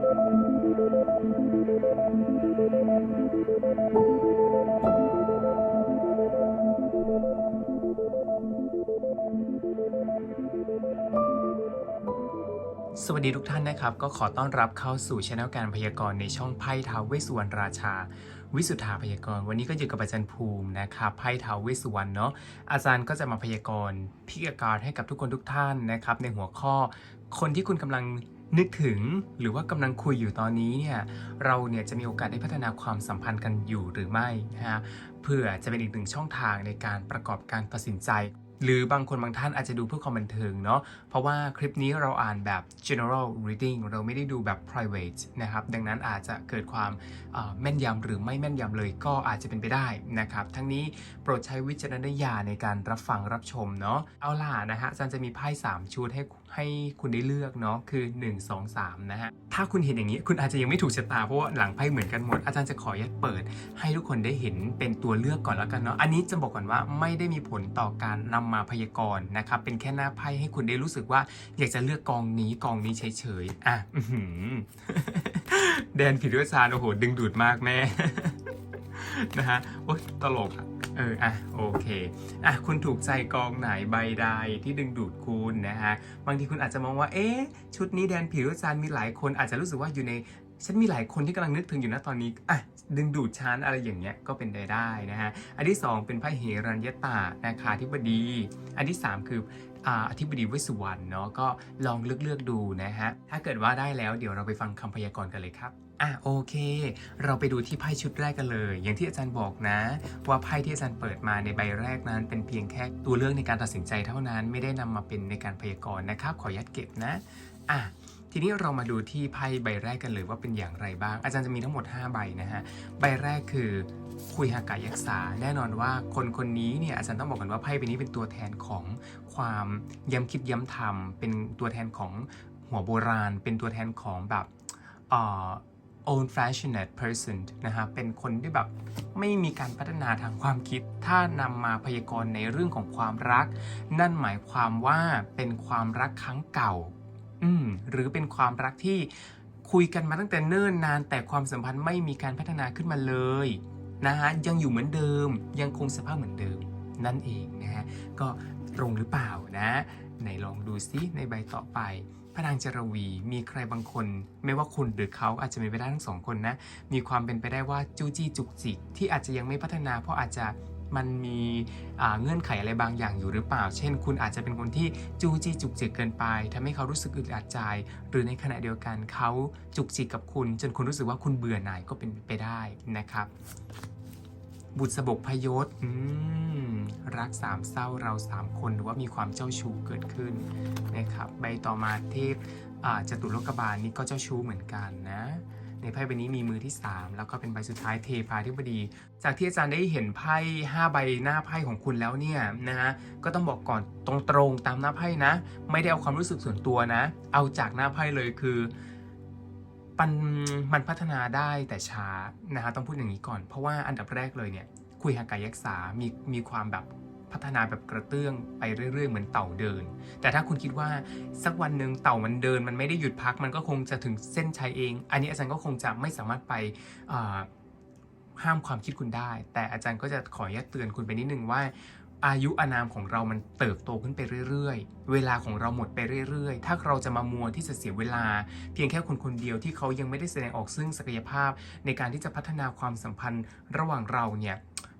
สวัสดีทุกท่านนะครับ ก็ขอต้อนรับเข้าสู่ช anel การพยากรณ์ในช่องไพ่ท้าวเวสุวรรณราชา วิสุทธาพยากรณ์วันนี้ก็อยู่กับอาจารย์ภูมินะครับไพ่ท้าวเวสุวรรณเนาะอาจารย์ก็จะมาพยากรณ์พิกการให้กับทุกคนทุกท่านนะครับ ในหัวข้อคนที่คุณกำลัง นึกถึงหรือว่ากำลังคุยอยู่ตอนนี้เนี่ยเราเนี่ยจะมีโอกาสได้พัฒนาความสัมพันธ์กันอยู่หรือไม่นะฮะเพื่อจะเป็นอีกหนึ่งช่องทางในการประกอบการตัดสินใจ หรือบางคนบางท่านอาจจะดูเพื่อความบันเทิงเนาะเพราะว่าคลิปนี้เราอ่านแบบ general reading เราไม่ได้ดูแบบ private นะครับดังนั้นอาจจะเกิดความแม่นยำหรือไม่แม่นยำเลยก็อาจจะเป็นไปได้นะครับทั้งนี้โปรดใช้วิจารณญาณในการรับฟังรับชมเนาะเอาล่ะนะฮะอาจารย์จะมีไพ่3ชุดให้ ให้คุณได้เลือกเนาะคือ 1 2 3 นะฮะ ถ้าคุณเห็นอย่างนี้คุณอาจจะยังไม่ถูกชะตาเพราะว่าหลังไพ่เหมือนกันหมด อาจารย์จะขออนุญาตเปิด ให้ทุกคนได้เห็นเป็นตัวเลือกก่อนแล้วกันเนาะอันนี้จะบอกก่อนว่าไม่ได้มีผลต่อการนำมาพยากรณ์นะครับเป็นแค่หน้าไพ่ให้คุณได้รู้สึกว่า อยากจะเลือกกองนี้กองนี้เฉยๆอะแดนผิดวิชาญโอ้โหดึงดูดมากแม่นะฮะโอ๊ยตลกอะ ออ อะ โอเค อะ คุณถูกใจกองไหนใบใดที่ดึงดูดคุณนะฮะ บางทีคุณอาจจะมองว่า เอ๊ะ ชุดนี้แดนผิวจานมีหลายคนอาจจะรู้สึกว่าอยู่ใน ฉันมีหลายคนที่กำลังนึกถึงอยู่นะตอนนี้ อะ ดึงดูดฉันอะไรอย่างเงี้ย ก็เป็นได้ได้นะฮะ อันที่ 2 เป็นไพ่เฮรัญยตานะคะธิบดี อันที่ 3 คือ อธิบดีวิสุวรรณเนาะก็ลองเลือกๆดูนะฮะ ถ้าเกิดว่าได้แล้วเดี๋ยวเราไปฟังคำพยากรณ์กันเลยครับอะโอเค เราไปดูที่ไพ่ชุดแรกกันเลย อย่างที่อาจารย์บอกนะ ว่าไพ่ที่อาจารย์เปิดมาในใบแรกนั้นเป็นเพียงแค่ตัวเลือกในการตัดสินใจเท่านั้น ไม่ได้นำมาเป็นในการพยากรณ์นะครับขอยัดเก็บนะอะ ทีนี้เรามาดูที่ไพ่ใบแรกกันเลยว่าเป็นอย่างไรบ้าง อาจารย์จะมีทั้งหมด 5 ใบนะฮะ ใบแรกคือคุยหากายักษา แน่นอนว่าคนคนนี้เนี่ยอาจารย์ต้องบอกกันว่าไพ่ใบนี้เป็นตัวแทนของความย้ำคิดย้ำทำเป็นตัวแทนของหัวโบราณ เป็นตัวแทนของแบบเอ่อ old fashioned person นะฮะ เป็นคนที่แบบไม่มีการพัฒนาทางความคิด ถ้านำมาพยากรณ์ในเรื่องของความรัก นั่นหมายความว่าเป็นความรักครั้งเก่า อืมหรือเป็นความรักที่คุยกันมาตั้งแต่เนิ่นนานแต่ความสัมพันธ์ไม่มีการพัฒนาขึ้นมาเลยนะฮะยังอยู่เหมือนเดิม ยังคงสภาพเหมือนเดิมนั่นเองนะฮะก็ตรงหรือเปล่านะไหนลองดูซิในใบต่อไป พระนางจารวีมีใครบางคน ไม่ว่าคุณหรือเขาอาจจะเป็นไปได้ทั้งสองคนนะ มีความเป็นไปได้ว่าจู้จี้จุกจิกที่อาจจะยังไม่พัฒนาเพราะอาจจะ มันมีเงื่อนไขอะไรบางอย่างอยู่หรือเปล่า เช่น คุณอาจจะเป็นคนที่จูจี้จุกจิกเกินไปทำให้เขารู้สึกอึดอัดใจ หรือในขณะเดียวกันเขาจุกจิกกับคุณ จนคุณรู้สึกว่าคุณเบื่อหน่ายก็เป็นไปได้นะครับ บุตรสบกพยศรักสามเศร้าเราสามคนหรือว่ามีความเจ้าชู้เกิดขึ้นนะครับ ใบต่อมาเทพอ่จตุโลกบาลนี่ก็เจ้าชู้เหมือนกันนะ ในไพ่ใบนี้มีมือที่ 3 แล้วก็เป็นใบสุดท้ายเทพาธิบดี จากที่อาจารย์ได้เห็นไพ่5ใบหน้าไพ่ของคุณแล้วเนี่ยนะฮะก็ต้องบอกก่อนตรงๆตามหน้าไพ่นะ ไม่ได้เอาความรู้สึกส่วนตัวนะ เอาจากหน้าไพ่เลยคือมันมันพัฒนาได้แต่ช้านะฮะต้องพูดอย่างนี้ก่อน เพราะว่าอันดับแรกเลยเนี่ยคุยหากายักษามีมีความแบบ พัฒนาแบบกระเตื้องไปเรื่อย ๆ เหมือนเต่าเดิน แต่ถ้าคุณคิดว่าสักวันหนึ่งเต่ามันเดิน มันไม่ได้หยุดพักมันก็คงจะถึงเส้นชัยเอง อันนี้อาจารย์ก็คงจะไม่สามารถไปห้ามความคิดคุณได้ แต่อาจารย์ก็จะขออนุญาตเตือนคุณไปนิดนึงว่า อายุอานามของเรามันเติบโตขึ้นไปเรื่อยๆ เวลาของเราหมดไปเรื่อยๆ ถ้าเราจะมามัวที่จะเสียเวลา เพียงแค่คนคนเดียวที่เขายังไม่ได้แสดงออกซึ่งศักยภาพ ในการที่จะพัฒนาความสัมพันธ์ระหว่างเราเนี่ย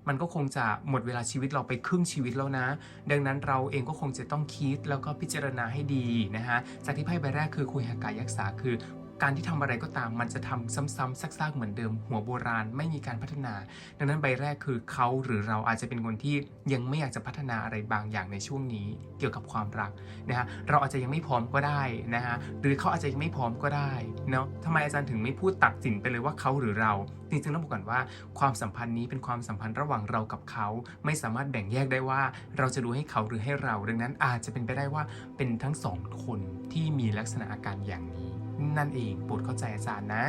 มันก็คงจะหมดเวลาชีวิตเราไปครึ่งชีวิตแล้วนะ ดังนั้นเราเองก็คงจะต้องคิดแล้วก็พิจารณาให้ดีนะฮะจากที่ไพ่ใบแรกคือคุยหากายักษาคือ การที่ทำอะไรก็ตามมันจะทำซ้ำๆซากๆเหมือนเดิม หัวโบราณไม่มีการพัฒนา ดังนั้นใบแรกคือเขาหรือเราอาจจะเป็นคนที่ยังไม่อยากจะพัฒนาอะไรบางอย่างในช่วงนี้ เกี่ยวกับความรักนะฮะเราอาจจะยังไม่พร้อมก็ได้นะฮะหรือเขาอาจจะยังไม่พร้อมก็ได้เนาะทำไมอาจารย์ถึงไม่พูดตัดสินไปเลยว่าเขาหรือเราจริงๆต้องบอกก่อนว่าความสัมพันธ์นี้เป็นความสัมพันธ์ระหว่างเรากับเขา ไม่สามารถแบ่งแยกได้ว่าเราจะดูให้เขาหรือให้เรา ดังนั้นอาจจะเป็นไปได้ว่าเป็นทั้งสองคนที่มีลักษณะอาการอย่างนี้ นั่นเองโปรดเข้าใจอาจารย์นะ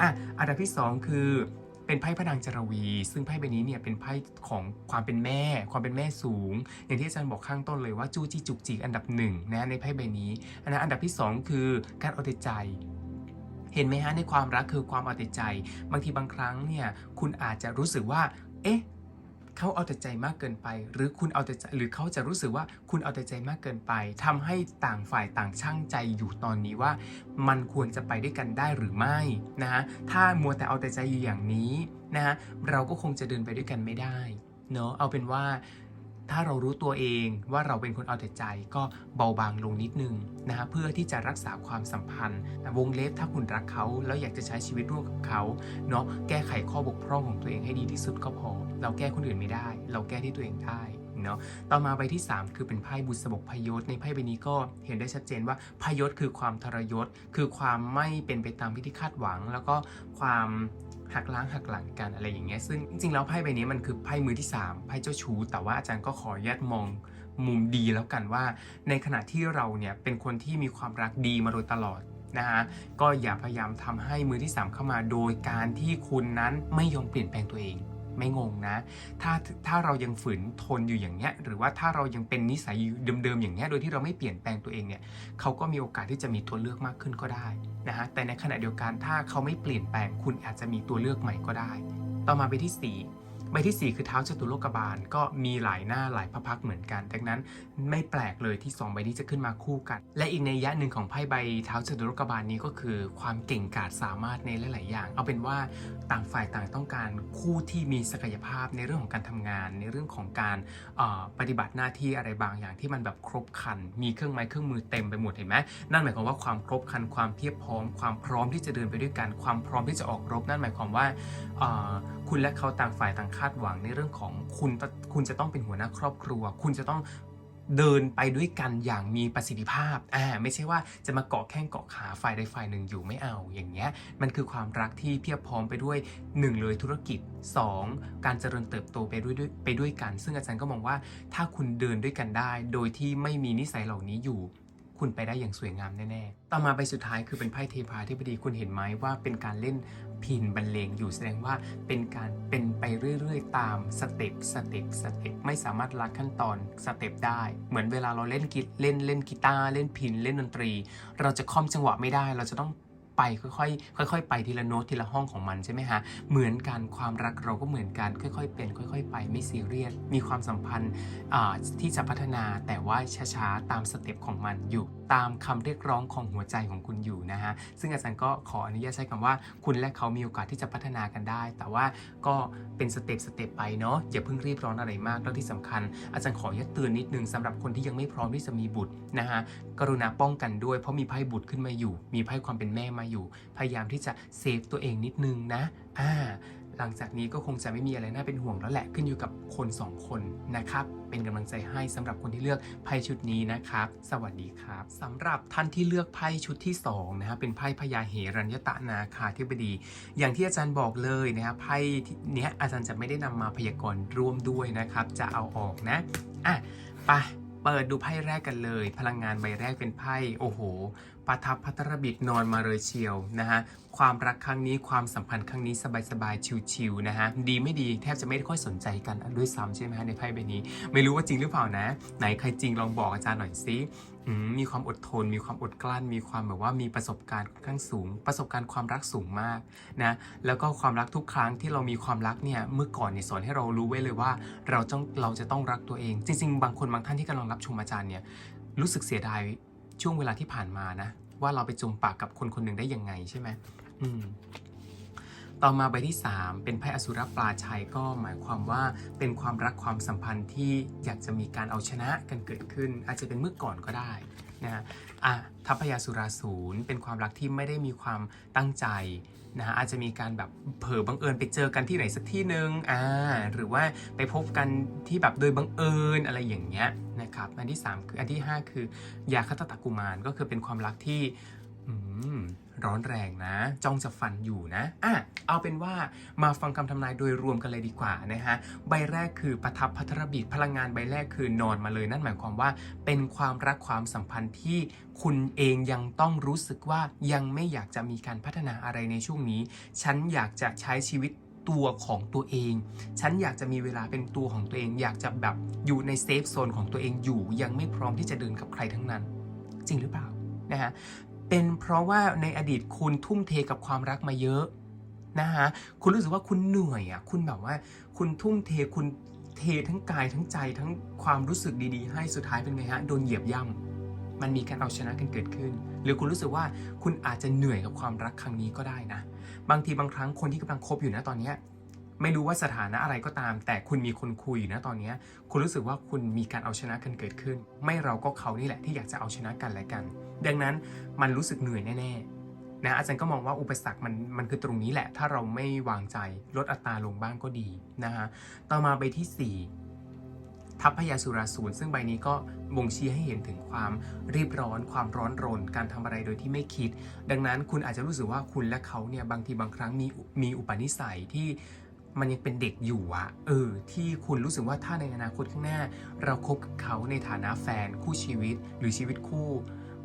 อะอันดับที่สองคือเป็นไพ่พระนางจารวี ซึ่งไพ่ใบนี้เนี่ยเป็นไพ่ของความเป็นแม่ ความเป็นแม่สูง อย่างที่อาจารย์บอกข้างต้นเลยว่าจู้จี้จุกจิกอันดับหนึ่งนะในไพ่ใบนี้อันนั้นอันดับที่สองคือการเอาแต่ใจเห็นไหมฮะในความรักคือความเอาแต่ใจ บางทีบางครั้งเนี่ยคุณอาจจะรู้สึกว่า เอ๊ะ เขาเอาแต่ใจมากเกินไป หรือคุณเอาแต่ใจหรือเขาจะรู้สึกว่าคุณเอาแต่ใจมากเกินไปทำให้ต่างฝ่ายต่างช่างใจอยู่ตอนนี้ว่า มันควรจะไปด้วยกันได้หรือไม่นะฮะถ้ามัวแต่เอาแต่ใจอยู่อย่างนี้นะฮะเราก็คงจะเดินไปด้วยกันไม่ได้เนาะเอาเป็นว่า ถ้าเรารู้ตัวเองว่าเราเป็นคนเอาแต่ใจก็เบาบางลงนิดนึงนะฮะเพื่อที่จะรักษาความสัมพันธ์ วงเล็บถ้าคุณรักเขา แล้วอยากจะใช้ชีวิตร่วมกับเขาเนาะแก้ไขข้อบกพร่องของตัวเองให้ดีที่สุดก็พอ เราแก้คนอื่นไม่ได้ เราแก้ที่ตัวเองได้เนาะต่อมาใบที่ 3 คือเป็นไพ่บุษบกพยศในไพ่ใบนี้ก็เห็นได้ชัดเจนว่าพยศคือความทรยศ คือความไม่เป็นไปตามที่คาดหวัง แล้วก็ความ หักล้างหักหลังกันอะไรอย่างเงี้ยซึ่งจริงๆแล้วไพ่ใบนี้มันคือไพ่มือที่ 3 ไพ่เจ้าชู้แต่ว่าอาจารย์ก็ขอยัดมองมุมดีแล้วกันว่า ในขณะที่เราเนี่ยเป็นคนที่มีความรักดีมาโดยตลอดนะฮะก็อย่าพยายามทำให้มือที่ 3 เข้ามาโดยการที่คุณนั้นไม่ยอมเปลี่ยนแปลงตัวเอง ไม่งงนะ ถ้าถ้าเรายังฝืนทนอยู่อย่างเงี้ยหรือว่าถ้าเรายังเป็นนิสัยเดิมๆอย่างเงี้ยโดยที่เราไม่เปลี่ยนแปลงตัวเองเนี่ยเขาก็มีโอกาสที่จะมีตัวเลือกมากขึ้นก็ได้นะฮะแต่ในขณะเดียวกันถ้าเขาไม่เปลี่ยนแปลงคุณอาจจะมีตัวเลือกใหม่ก็ได้ ต่อมาไปที่ 4 ใบทีสี่ 4 คือเท้าจตุโลกบาล ก็มีหลายหน้าหลายพระพักเหมือนกัน ดังนั้นไม่แปลกเลยที่ 2 ใบนี้จะขึ้นมาคู่กัน และอีกในยะหนึ่งของไพ่ใบเท้าจตุโลกบาลนี้ก็คือความเก่งกาจสามารถในหลาย ๆ อย่าง เอาเป็นว่าต่างฝ่ายต่างต้องการคู่ที่มีศักยภาพในเรื่องของการทำงาน ในเรื่องของการปฏิบัติหน้าที่อะไรบางอย่างที่มันแบบครบคัน มีเครื่องไม้เครื่องมือเต็มไปหมดเห็นไหมนั่นหมายความว่าความครบคันความเพียบพร้อม ความพร้อมที่จะเดินไปด้วยกัน ความพร้อมที่จะออกรบนั่นหมายความว่า คุณและเขาต่างฝ่ายต่างคาดหวังในเรื่องของคุณคุณจะต้องเป็นหัวหน้าครอบครัว คุณจะต้องเดินไปด้วยกันอย่างมีประสิทธิภาพ อ่า ไม่ใช่ว่าจะมาเกาะแข้งเกาะขาฝ่ายใดฝ่ายหนึ่งอยู่ไม่เอา อย่างเงี้ย มันคือความรักที่เพียบพร้อมไปด้วย 1 เลยธุรกิจ 2 การเจริญเติบโตไปด้วยด้วยไปด้วยกัน ซึ่งอาจารย์ก็มองว่า ถ้าคุณเดินด้วยกันได้ โดยที่ไม่มีนิสัยเหล่านี้อยู่ คุณไปได้อย่างสวยงามแน่ๆ ต่อมาใบสุดท้ายคือเป็นไพ่เทพาธิบดีคุณเห็นไหมว่าเป็นการเล่นพินบรรเลงอยู่แสดงว่าเป็นการเป็นไปเรื่อยๆ ตามสเต็ปสเต็ปสเต็ปไม่สามารถลัดขั้นตอนสเต็ปได้ เหมือนเวลาเราเล่นกีเล่นเล่นกีตาร์เล่นพินเล่นดนตรี เราจะค่อมจังหวะไม่ได้ เราจะต้อง ไปค่อยๆค่อย ๆ ไปทีละโน้ตทีละห้องของมันใช่ไหมฮะเหมือนกันความรักเราก็เหมือนกันค่อยๆ เป็น ค่อย ๆ ไปไม่ซีเรียสมีความสัมพันธ์อ่าที่จะพัฒนาแต่ว่าช้าๆตามสเต็ปของมันอยู่ตามคำเรียกร้องของหัวใจของคุณอยู่นะฮะซึ่งอาจารย์ก็ขออนุญาตใช้คำว่า คุณและเขามีโอกาสที่จะพัฒนากันได้ แต่ว่าก็เป็นสเต็ปสเต็ปไปเนาะอย่าเพิ่งรีบร้อนอะไรมากแล้วที่สำคัญ อาจารย์ขออนุญาตเตือนนิดนึงสำหรับคนที่ยังไม่พร้อมที่จะมีบุตรนะฮะกรุณาป้องกันด้วยเพราะมีไพ่บุตรขึ้นมาอยู่ มีไพ่ความเป็นแม่มาอยู่ พยายามที่จะเซฟตัวเองนิดนึงนะ อ่า หลังจากนี้ก็คงจะไม่มีอะไรน่าเป็นห่วงแล้วแหละ ขึ้นอยู่กับคนสองคนนะครับ เป็นกำลังใจให้สำหรับคนที่เลือกไพ่ชุดนี้นะครับ สวัสดีครับสำหรับท่านที่เลือกไพ่ชุดที่สองนะฮะเป็นไพ่พญาเหรัญญตนาคาธิบดี อย่างที่อาจารย์บอกเลยนะครับไพ่เนี้ยอาจารย์จะไม่ได้นำมาพยากรณ์ร่วมด้วยนะครับ จะเอาออกนะ อะไปเปิดดูไพ่แรกกันเลย พลังงานใบแรกเป็นไพ่โอ้โห ประทับพัทรบิดนอนมาเลยเชียวนะฮะความรักครั้งนี้ความสัมพันธ์ครั้งนี้สบายๆชิวๆนะฮะดีไม่ดีแทบจะไม่ค่อยสนใจกันด้วยซ้ำใช่ไหมฮะในไพ่ใบนี้ ไม่รู้ว่าจริงหรือเปล่านะ ไหนใครจริงลองบอกอาจารย์หน่อยสิมมีความอดทน มีความอดกลั้น มีความแบบว่ามีประสบการณ์ค่อนข้างสูง ประสบการณ์ความรักสูงมากนะแล้วก็ความรักทุกครั้งที่เรามีความรักเนี่ยเมื่อก่อนเนี่ยสอนให้เรารู้ไว้เลยว่า เราต้องเราจะต้องรักตัวเอง จริง ๆ บางคนบางท่านที่กำลังรับชมอาจารย์เนี่ยรู้สึกเสียดาย ช่วงเวลาที่ผ่านมานะ ว่าเราไปจมปากกับคนคนหนึ่งได้ยังไงใช่ไหมอืมต่อมาใบที่ 3 เป็นไพ่อสุรปลาชัยก็หมายความว่าเป็นความรักความสัมพันธ์ที่อยากจะมีการเอาชนะกันเกิดขึ้น อาจจะเป็นเมื่อก่อนก็ได้นะฮะอะทัพพยาสุราศูนย์เป็นความรักที่ไม่ได้มีความตั้งใจ นะฮะอาจจะมีการแบบเผลอบังเอิญไปเจอกันที่ไหนสักที่หนึ่งอ่าหรือว่าไปพบกันที่แบบโดยบังเอิญอะไรอย่างเงี้ยนะครับอันที่ 3 คืออันที่ 5 คือ ยาคตตะกุมารก็คือเป็นความรักที่ ร้อนแรงนะ จ้องจะฟันอยู่นะอะเอาเป็นว่ามาฟังคำทำนายโดยรวมกันเลยดีกว่านะฮะ ใบแรกคือประทับพัทรบิดพลังงานใบแรกคือนอนมาเลยนั่นหมายความว่า เป็นความรักความสัมพันธ์ที่คุณเองยังต้องรู้สึกว่ายังไม่อยากจะมีการพัฒนาอะไรในช่วงนี้ ฉันอยากจะใช้ชีวิตตัวของตัวเอง ฉันอยากจะมีเวลาเป็นตัวของตัวเอง อยากจะแบบอยู่ในเซฟโซนของตัวเองอยู่ ยังไม่พร้อมที่จะเดินกับใครทั้งนั้น จริงหรือเปล่านะฮะ เป็นเพราะว่าในอดีตคุณทุ่มเทกับความรักมาเยอะนะฮะคุณรู้สึกว่าคุณเหนื่อยอะคุณแบบว่า คุณทุ่มเทคุณเททั้งกายทั้งใจทั้งความรู้สึกดีๆ ให้สุดท้ายเป็นไงฮะโดนเหยียบย่ำมันมีการเอาชนะกันเกิดขึ้น หรือคุณรู้สึกว่าคุณอาจจะเหนื่อยกับความรักครั้งนี้ก็ได้นะ บางทีบางครั้งคนที่กำลังคบอยู่นะตอนเนี้ย ไม่รู้ว่าสถานะอะไรก็ตาม แต่คุณมีคนคุยอยู่นะตอนนี้ คุณรู้สึกว่าคุณมีการเอาชนะกันเกิดขึ้น ไม่เราก็เขานี่แหละที่อยากจะเอาชนะกันและกัน ดังนั้นมันรู้สึกเหนื่อยแน่ๆนะอาจารย์ก็มองว่าอุปสรรคมันมันคือตรงนี้แหละ ถ้าเราไม่วางใจลดอัตราลงบ้างก็ดีนะฮะต่อมาใบที่ 4ทัพพยาสุราสูรซึ่งใบนี้ก็บ่งชี้ให้เห็นถึงความรีบร้อน ความร้อนรน การทำอะไรโดยที่ไม่คิด ดังนั้นคุณอาจจะรู้สึกว่าคุณและเขาเนี่ยบางทีบางครั้งมีมีอุปนิสัยที่ มันยังเป็นเด็กอยู่อะเออ ที่คุณรู้สึกว่าถ้าในอนาคตข้างหน้า เราคบกับเขาในฐานะแฟนคู่ชีวิตหรือชีวิตคู่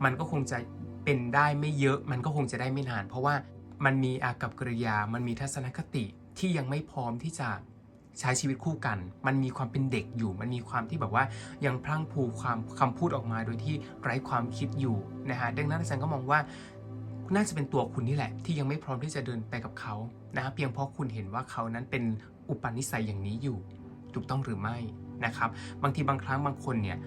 มันก็คงจะเป็นได้ไม่เยอะ มันก็คงจะได้ไม่นาน เพราะว่ามันมีอากับกริยา มันมีทัศนคติที่ยังไม่พร้อมที่จะใช้ชีวิตคู่กัน มันมีความเป็นเด็กอยู่ มันมีความที่แบบว่ายังพลั้งพูความคำพูดออกมาโดยที่ไร้ความคิดอยู่นะฮะ ดังนั้นอาจารย์ก็มองว่า น่าจะเป็นตัวคุณนี่แหละ ที่ยังไม่พร้อมที่จะเดินไปกับเขานะเพียงเพราะคุณเห็นว่าเขานั้นเป็นอุปนิสัยอย่างนี้อยู่ ถูกต้องหรือไม่นะครับ บางทีบางครั้งบางคนเนี่ย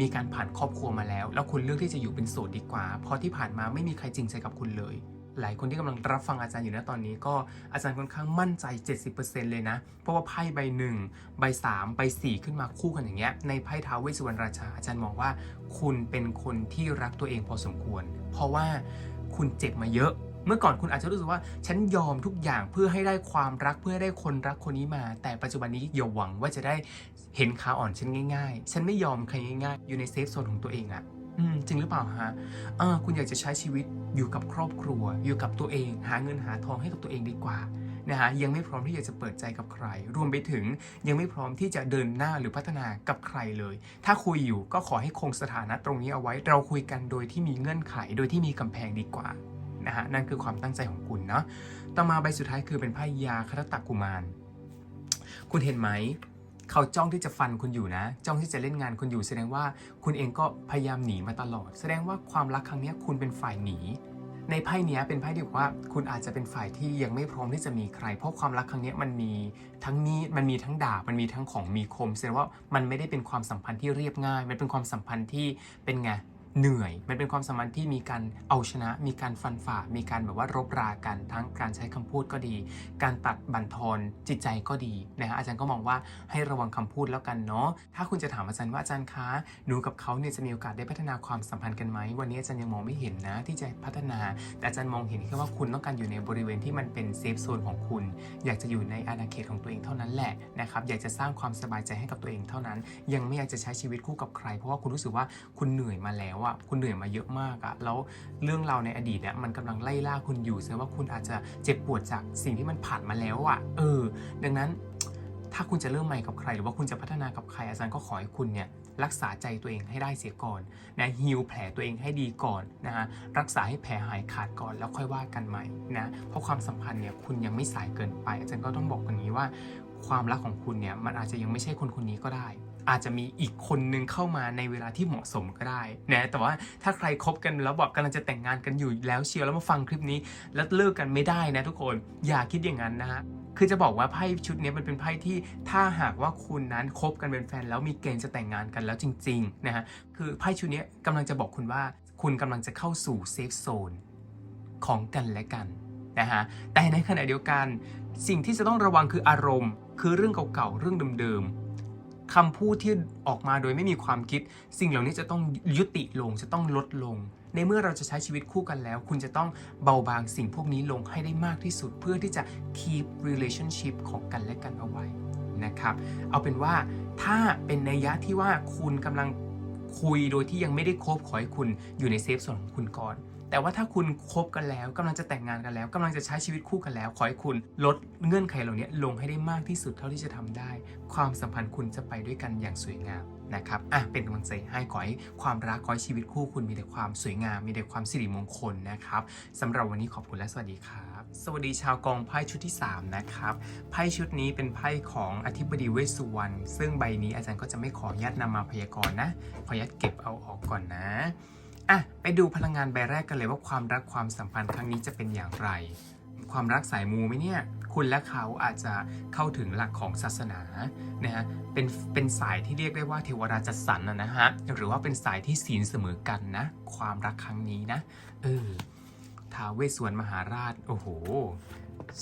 มีการผ่านครอบครัวมาแล้ว แล้วคุณเลือกที่จะอยู่เป็นโสดดีกว่า เพราะที่ผ่านมาไม่มีใครจริงใจกับคุณเลย หลายคนที่กำลังรับฟังอาจารย์อยู่นะตอนนี้ก็อาจารย์ค่อนข้างมั่นใจ 70%เลยนะ เพราะว่าไพ่ใบหนึ่งใบสามใบสี่ขึ้นมาคู่กันอย่างเงี้ย ในไพ่ท้าวเวสสุวรรณราชาอาจารย์มองว่า คุณเป็นคนที่รักตัวเองพอสมควร เพราะว่า คุณเจ็บมาเยอะ เมื่อก่อนคุณอาจจะรู้สึกว่า ฉันยอมทุกอย่างเพื่อให้ได้ความรักเพื่อให้ได้คนรักคนนี้มา แต่ปัจจุบันนี้อย่าหวังว่าจะได้เห็นขาอ่อนฉันง่าย ๆ ฉันไม่ยอมใครง่ายๆ อยู่ในเซฟโซนของตัวเองอะจริงหรือเปล่าฮะะคุณอยากจะใช้ชีวิตอยู่กับครอบครัว อยู่กับตัวเอง หาเงินหาทองให้กับตัวเองดีกว่า นะฮะยังไม่พร้อมที่จะเปิดใจกับใคร รวมไปถึงยังไม่พร้อมที่จะเดินหน้าหรือพัฒนากับใครเลย ถ้าคุยอยู่ก็ขอให้คงสถานะตรงนี้เอาไว้ เราคุยกันโดยที่มีเงื่อนไข โดยที่มีกำแพงดีกว่านะฮะนั่นคือความตั้งใจของคุณเนาะต่อมาใบสุดท้ายคือเป็นไพ่ยาคตกุมาร คุณเห็นไหมเขาจ้องที่จะฟันคุณอยู่นะ จ้องที่จะเล่นงานคุณอยู่ แสดงว่าคุณเองก็พยายามหนีมาตลอด แสดงว่าความรักครั้งนี้คุณเป็นฝ่ายหนี ในไพ่เนี้ยเป็นไพ่ที่บอกว่า คุณอาจจะเป็นฝ่ายที่ยังไม่พร้อมที่จะมีใคร เพราะความรักครั้งนี้มันมีทั้งมีดมันมีทั้งดาบมันมีทั้งของมีคมแสดงว่ามันไม่ได้เป็นความสัมพันธ์ที่เรียบง่าย มันเป็นความสัมพันธ์ที่เป็นไง เหนื่อย มันเป็นความสัมพันธ์ที่มีการเอาชนะ มีการฟันฝ่า มีการแบบว่ารบรากัน ทั้งการใช้คำพูดก็ดี การตัดบั่นทอนจิตใจก็ดีนะฮะอาจารย์ก็มองว่าให้ระวังคำพูดแล้วกันเนาะ ถ้าคุณจะถามอาจารย์ว่าอาจารย์คะหนูกับเขาเนี่ยจะมีโอกาสได้พัฒนาความสัมพันธ์กันไหม วันนี้อาจารย์ยังมองไม่เห็นนะที่จะพัฒนา แต่อาจารย์มองเห็นแค่ว่าคุณต้องการอยู่ในบริเวณที่มันเป็นเซฟโซนของคุณ อยากจะอยู่ในอาณาเขตของตัวเองเท่านั้นแหละนะครับ อยากจะสร้างความสบายใจให้กับตัวเองเท่านั้น ยังไม่อยากจะใช้ชีวิตคู่กับใคร เพราะว่าคุณรู้สึกว่าคุณเหนื่อยมาแล้วอะคุณเหนื่อยมาเยอะมากอะแล้วเรื่องราวในอดีตเนี่ยมันกำลังไล่ล่าคุณอยู่แสดงว่าคุณอาจจะเจ็บปวดจากสิ่งที่มันผ่านมาแล้วอะเออ ดังนั้นถ้าคุณจะเริ่มใหม่กับใคร หรือว่าคุณจะพัฒนากับใครอาจารย์ก็ขอให้คุณเนี่ยรักษาใจตัวเองให้ได้เสียก่อนนะฮิวแผลตัวเองให้ดีก่อนนะฮะรักษาให้แผลหายขาดก่อนแล้วค่อยว่ากันใหม่นะเพราะความสัมพันธ์เนี่ยคุณยังไม่สายเกินไป อาจารย์ก็ต้องบอกอย่างนี้ว่า ความรักของคุณเนี่ยมันอาจจะยังไม่ใช่คนคนนี้ก็ได้ อาจจะมีอีกคนนึงเข้ามาในเวลาที่เหมาะสมก็ได้นะแต่ว่าถ้าใครคบกันแล้วบอกกำลังจะแต่งงานกันอยู่แล้วเชียวแล้วมาฟังคลิปนี้ แล้วเลิกกันไม่ได้นะทุกคนอย่าคิดอย่างนั้นนะฮะคือจะบอกว่าไพ่ชุดนี้มันเป็นไพ่ที่ถ้าหากว่าคุณนั้นคบกันเป็นแฟน แล้วมีเกณฑ์จะแต่งงานกันแล้วจริงๆนะฮะคือไพ่ชุดนี้กำลังจะบอกคุณว่า คุณกำลังจะเข้าสู่เซฟโซนของกันและกันนะฮะแต่ในขณะเดียวกัน สิ่งที่จะต้องระวังคืออารมณ์ คือเรื่องเก่าๆเรื่องเดิมๆ คำพูดที่ออกมาโดยไม่มีความคิด สิ่งเหล่านี้จะต้องยุติลงจะต้องลดลง ในเมื่อเราจะใช้ชีวิตคู่กันแล้ว คุณจะต้องเบาบางสิ่งพวกนี้ลงให้ได้มากที่สุดเพื่อที่จะ keep relationship ของกันและกันเอาไว้นะครับ เอาเป็นว่าถ้าเป็นนัยยะที่ว่าคุณกำลังคุยโดยที่ยังไม่ได้คบขอให้คุณอยู่ในเซฟโซนของคุณก่อน แต่ว่าถ้าคุณคบกันแล้วกำลังจะแต่งงานกันแล้วกำลังจะใช้ชีวิตคู่กันแล้ว ขอให้คุณลดเงื่อนไขเหล่านี้ลงให้ได้มากที่สุดเท่าที่จะทำได้ ความสัมพันธ์คุณจะไปด้วยกันอย่างสวยงามนะครับ อะ เป็นกำลังใจให้ขอให้ความรักขอให้ชีวิตคู่คุณมีแต่ความสวยงาม มีแต่ความสิริมงคลนะครับสำหรับวันนี้ขอบคุณและสวัสดีครับ สวัสดีชาวกองไพ่ชุดที่ 3 นะครับ ไพ่ชุดนี้เป็นไพ่ของอธิบดีเวสสุวรรณ ซึ่งใบนี้อาจารย์ก็จะไม่ขออนุญาตนำมาพยากรณ์นะ ขออนุญาตเก็บเอาออกก่อนนะ อะไปดูพลังงานใบแรกกันเลยว่าความรักความสัมพันธ์ครั้งนี้จะเป็นอย่างไร ความรักสายมูไหมเนี่ยคุณและเขาอาจจะเข้าถึงหลักของศาสนานะฮะเป็นเป็นสายที่เรียกได้ว่าเทวดาจสรรนนะฮะหรือว่าเป็นสายที่ศีลเสมอกันนะ ความรักครั้งนี้นะเออท้าเวสวรมหาราชโอ้โห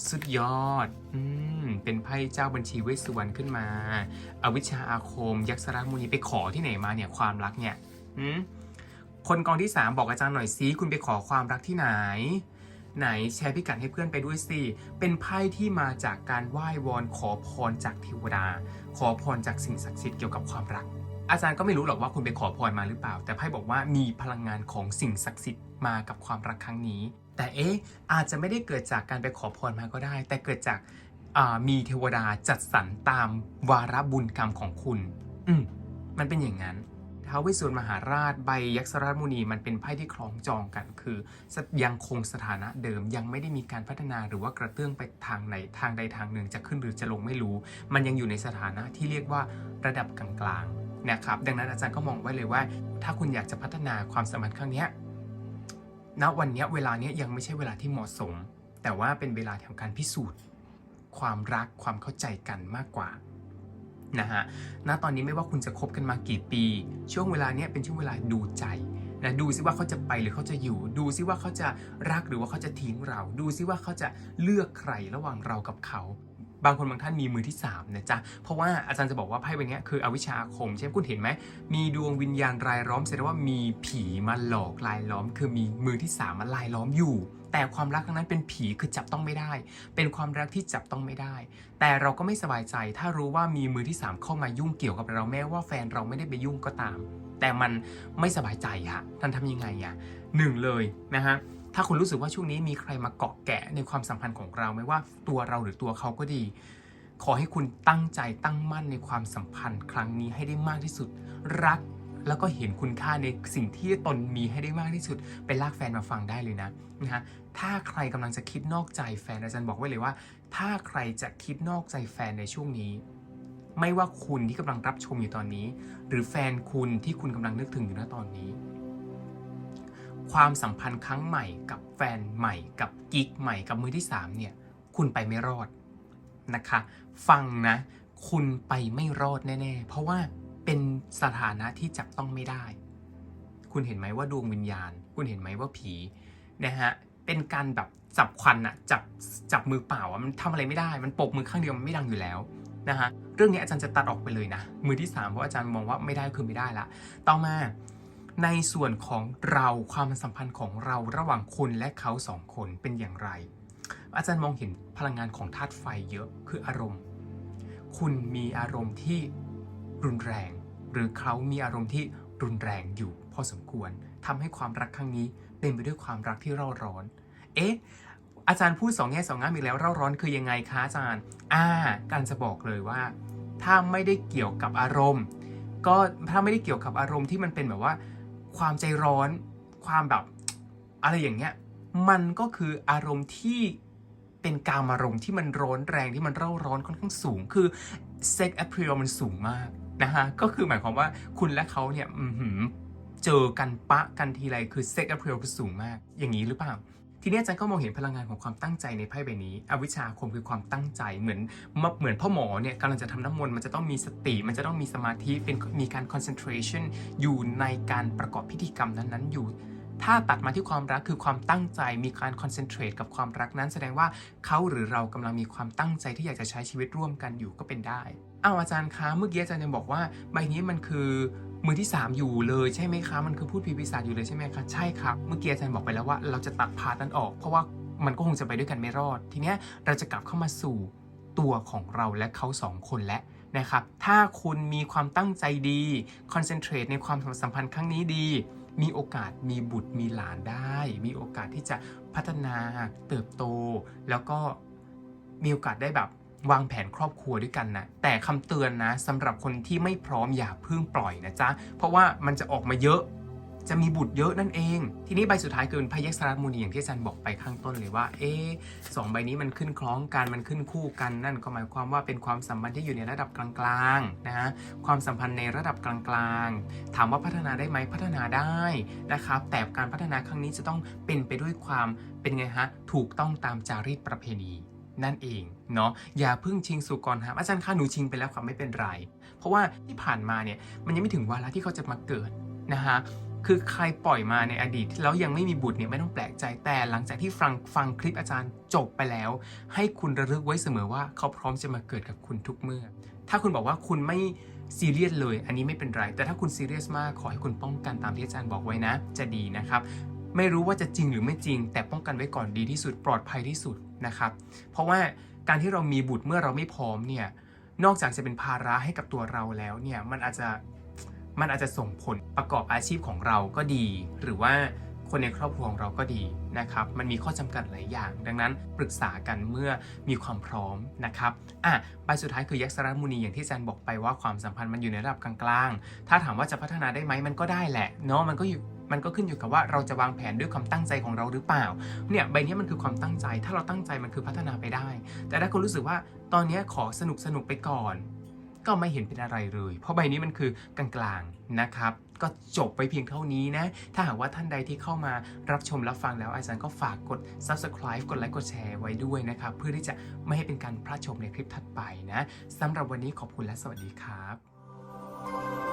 สุดยอดอืมเป็นไพ่เจ้าบัญชีเวสวรรณขึ้นมา อวิชชาอาคม ยักษรามุนีไปขอที่ไหนมาเนี่ยความรักเนี่ยอืม คนกองที่ 3 บอกอาจารย์หน่อยซิคุณไปขอความรักที่ไหน ไหนแชร์พิกัดให้เพื่อนไปด้วยสิเป็นไพ่ที่มาจากการไหว้วอนขอพรจากเทวดา ขอพรจากสิ่งศักดิ์สิทธิ์เกี่ยวกับความรัก อาจารย์ก็ไม่รู้หรอกว่าคุณไปขอพรมาหรือเปล่า แต่ไพ่บอกว่ามีพลังงานของสิ่งศักดิ์สิทธิ์มากับความรักครั้งนี้ แต่เอ๊ะอาจจะไม่ได้เกิดจากการไปขอพรมาก็ได้ แต่เกิดจากามีเทวดาจัดสรรตามวาระบุญกรรมของคุณ อืมมันเป็นอย่างนั้น ท้าวเวสสุวรรณมหาราชใบยักษราชมุนีมันเป็นไพ่ที่คล้องจองกันคือ ยังคงสถานะเดิมยังไม่ได้มีการพัฒนาหรือว่ากระเตื้องไปทางไหนทางใดทางหนึ่งจะขึ้นหรือจะลงไม่รู้ มันยังอยู่ในสถานะที่เรียกว่าระดับกลางๆนะครับดังนั้นอาจารย์ก็มองไว้เลยว่า ถ้าคุณอยากจะพัฒนาความสัมพันธ์ครั้งนี้ณวันนี้เวลานี้ยยังไม่ใช่เวลาที่เหมาะสม แต่ว่าเป็นเวลาแห่งการพิสูจน์ ความรักความเข้าใจกันมากกว่า นะฮะ ณ ตอนนี้ไม่ว่าคุณจะคบกันมากี่ปี ช่วงเวลาเนี้ยเป็นช่วงเวลาดูใจนะดูซิว่าเขาจะไปหรือเขาจะอยู่ ดูซิว่าเขาจะรักหรือว่าเขาจะทิ้งเรา ดูซิว่าเขาจะเลือกใครระหว่างเรากับเขาบางคนบางท่านมีมือที่3นะจ๊ะ เพราะว่าอาจารย์จะบอกว่าไพ่ใบเนี้ยคืออวิชชาคม ใช่ไหมคุณเห็นไหม มีดวงวิญญาณรายล้อมแสดงว่ามีผีมาหลอกลายล้อม คือมีมือที่สามมาลายล้อมอยู่ แต่ความรักครั้งนั้นเป็นผีคือจับต้องไม่ได้ เป็นความรักที่จับต้องไม่ได้ แต่เราก็ไม่สบายใจถ้ารู้ว่ามีมือที่ 3 เข้ามายุ่งเกี่ยวกับเราแม้ว่าแฟนเราไม่ได้ไปยุ่งก็ตาม แต่มันไม่สบายใจฮะท่านทำยังไงอะหนึ่งเลยนะฮะถ้าคุณรู้สึกว่าช่วงนี้มีใครมาเกาะแกะในความสัมพันธ์ของเราไม่ว่าตัวเราหรือตัวเขาก็ดี ขอให้คุณตั้งใจตั้งมั่นในความสัมพันธ์ครั้งนี้ให้ได้มากที่สุด รัก แล้วก็เห็นคุณค่าในสิ่งที่ตนมีให้ได้มากที่สุด ไปลากแฟนมาฟังได้เลยนะนะฮะถ้าใครกำลังจะคิดนอกใจแฟนอาจารย์บอกไว้เลยว่า ถ้าใครจะคิดนอกใจแฟนในช่วงนี้ ไม่ว่าคุณที่กำลังรับชมอยู่ตอนนี้ หรือแฟนคุณที่คุณกำลังนึกถึงอยู่ณตอนนี้ ความสัมพันธ์ครั้งใหม่กับแฟนใหม่ กับกิ๊กใหม่กับมือที่สามเนี่ยคุณไปไม่รอดนะคะ ฟังนะ คุณไปไม่รอดแน่ ๆ เพราะว่า เป็นสถานะที่จับต้องไม่ได้ คุณเห็นไหมว่าดวงวิญญาณ คุณเห็นไหมว่าผีนะฮะเป็นการแบบจับควันอะจับจับมือเปล่าอะมันทำอะไรไม่ได้ มันปกมือข้างเดียวมันไม่ดังอยู่แล้วนะฮะเรื่องนี้อาจารย์จะตัดออกไปเลยนะ มือที่สามเพราะอาจารย์มองว่าไม่ได้คือไม่ได้ละ ต่อมาในส่วนของเราความสัมพันธ์ของเราระหว่างคุณและเขาสองคนเป็นอย่างไร อาจารย์มองเห็นพลังงานของธาตุไฟเยอะคืออารมณ์ คุณมีอารมณ์ที่ รุนแรง หรือเขามีอารมณ์ที่รุนแรงอยู่พอสมควรทำให้ความรักครั้งนี้เต็มไปด้วยความรักที่เร่าร้อน เอ๊ะอาจารย์พูดสองแง่สองงามอีกแล้วเร่าร้อนคือยังไงคะอาจารย์ อ่า การจะบอกเลยว่า ถ้าไม่ได้เกี่ยวกับอารมณ์ ก็ถ้าไม่ได้เกี่ยวกับอารมณ์ที่มันเป็นแบบว่า ความใจร้อน ความแบบอะไรอย่างเงี้ย มันก็คืออารมณ์ที่เป็นการอารมณ์ที่มันร้อนแรงที่มันเร่าร้อนค่อนข้างสูง คือเซ็กแอพ a l มันสูงมาก นะฮะก็คือหมายความว่าคุณและเขาเนี่ยเจอกันปะกันทีไรคือเซ็กแอพ a l คือสูงมาก อย่างนี้หรือเปล่าทีนี้อาจารย์ก็มองเห็นพลังงานของความตั้งใจในไพ่ใบนี้ อวิชชาอาคมคือความตั้งใจเหมือนเหมือนพ่อหมอเนี่ยกำลังจะทำน้ำมนต์มันจะต้องมีสติ มันจะต้องมีสมาธิเป็นมีการ concentration อยู่ในการประกอบพิธีกรรมนั้นๆอยู่ ถ้าตัดมาที่ความรักคือความตั้งใจมีการ concentrate กับความรักนั้น แสดงว่าเขาหรือเรากำลังมีความตั้งใจที่อยากจะใช้ชีวิตร่วมกันอยู่ก็เป็นได้อ้าวอาจารย์คะเมื่อกี้อาจารย์ยังบอกว่าใบนี้มันคือมือที่ 3 อยู่เลยใช่ไหมคะ มันคือพูดผีปีศาจอยู่เลยใช่ไหมคะใช่ครับเมื่อกี้อาจารย์บอกไปแล้วว่าเราจะตัดพาร์ทนั้นออก เพราะว่ามันก็คงจะไปด้วยกันไม่รอด ทีเนี้ยเราจะกลับเข้ามาสู่ตัวของเราและเขาสองคนและนะครับถ้าคุณมีความตั้งใจดีคอนเซนเทรตในความสัมพันธ์ครั้งนี้ดี มีโอกาสมีบุตรมีหลานได้ มีโอกาสที่จะพัฒนาเติบโต แล้วก็มีโอกาสได้แบบวางแผนครอบครัวด้วยกันนะแต่คำเตือนนะสำหรับคนที่ไม่พร้อมอย่าเพิ่งปล่อยนะจ๊ะเพราะว่ามันจะออกมาเยอะ จะมีบุตรเยอะนั่นเอง ทีนี้ใบสุดท้ายคือเป็นพยัคฆ์สรัตมุนีอย่างที่อาจารย์บอกไปข้างต้นเลยว่า เอ๊สองใบนี้มันขึ้นคล้องกันมันขึ้นคู่กันนั่นก็หมายความว่าเป็นความสัมพันธ์ที่อยู่ในระดับกลางๆนะฮะความสัมพันธ์ในระดับกลางๆ ถามว่าพัฒนาได้ไหมพัฒนาได้นะครับ แต่การพัฒนาครั้งนี้จะต้องเป็นไปด้วยความเป็นไงฮะถูกต้องตามจารีตประเพณีนั่นเองเนาะอย่าเพิ่งชิงสุกรครับอาจารย์คะหนูชิงไปแล้วครับไม่เป็นไร เพราะว่าที่ผ่านมาเนี่ยมันยังไม่ถึงวาระที่เขาจะมาเกิดนะฮะ คือใครปล่อยมาในอดีตแล้วยังไม่มีบุตรเนี่ยไม่ต้องแปลกใจแต่หลังจากที่ฟังฟังคลิปอาจารย์จบไปแล้ว ให้คุณระลึกไว้เสมอว่าเขาพร้อมจะมาเกิดกับคุณทุกเมื่อ ถ้าคุณบอกว่าคุณไม่ซีเรียสเลย อันนี้ไม่เป็นไร แต่ถ้าคุณซีเรียสมากขอให้คุณป้องกันตามที่อาจารย์บอกไว้นะ จะดีนะครับ ไม่รู้ว่าจะจริงหรือไม่จริง แต่ป้องกันไว้ก่อนดีที่สุดปลอดภัยที่สุดนะครับ เพราะว่าการที่เรามีบุตรเมื่อเราไม่พร้อมเนี่ยนอกจากจะเป็นภาระให้กับตัวเราแล้วเนี่ยมันอาจจะ มันอาจจะส่งผลประกอบอาชีพของเราก็ดี หรือว่าคนในครอบครัวของเราก็ดีนะครับ มันมีข้อจำกัดหลายอย่าง ดังนั้นปรึกษากันเมื่อมีความพร้อมนะครับ อะใบสุดท้ายคือยักษ์สรมุนีอย่างที่อาจารย์บอกไปว่าความสัมพันธ์มันอยู่ในระดับกลางๆ ถ้าถามว่าจะพัฒนาได้ไหมมันก็ได้แหละเนาะ มันก็อยู่มันก็ขึ้นอยู่กับว่าเราจะวางแผนด้วยความตั้งใจของเราหรือเปล่า เนี่ยใบนี้มันคือความตั้งใจ ถ้าเราตั้งใจมันคือพัฒนาไปได้ แต่ถ้าคุณรู้สึกว่าตอนเนี้ยขอสนุกสนุกไปก่อน ก็ไม่เห็นเป็นอะไรเลย เพราะใบนี้มันคือกลางๆนะครับ ก็จบไปเพียงเท่านี้นะ ถ้าหากว่าท่านใดที่เข้ามารับชมรับฟังแล้วอาจารย์ก็ฝากกด subscribe กดไลค์กดแชร์ไว้ด้วยนะครับ เพื่อที่จะไม่ให้เป็นการพลาดชมในคลิปถัดไปนะสำหรับวันนี้ขอบคุณและสวัสดีครับ